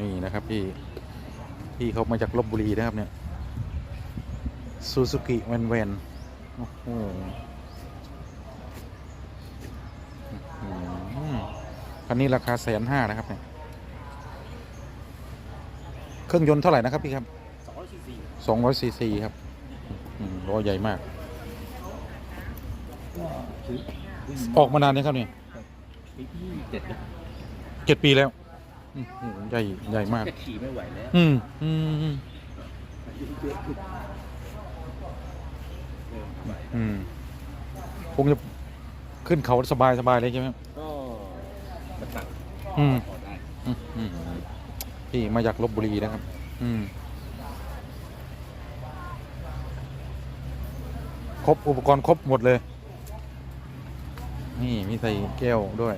นี่นะครับพี่พี่เขามาจากลบบุรีนะครับเนี่ยซูซูกิแวนแวนโอ้โหอันนี้ราคาแสนห้านะครับเนี่ยเครื่องยนต์เท่าไหร่นะครับพี่ครับสองร้อยซีซีครับอืมล้อใหญ่มาก ออกมานานยังครับเนี่ยเจ็ดปีแล้ว อื้อหือใหญ่ใหญ่มาก จะขี่ไม่ไหวแล้วอืมอืมอืมอายุเยอะขึ้นเออไหวอืมคงจะขึ้นเขาสบายสบายเลยใช่ไหมครับก็จะสั่งอืมพอได้อืมอืมพี่มาจากลบบุรีนะครับ อืมครบอุปกรณ์ครบหมดเลย นี่มีใส่แก้วด้วย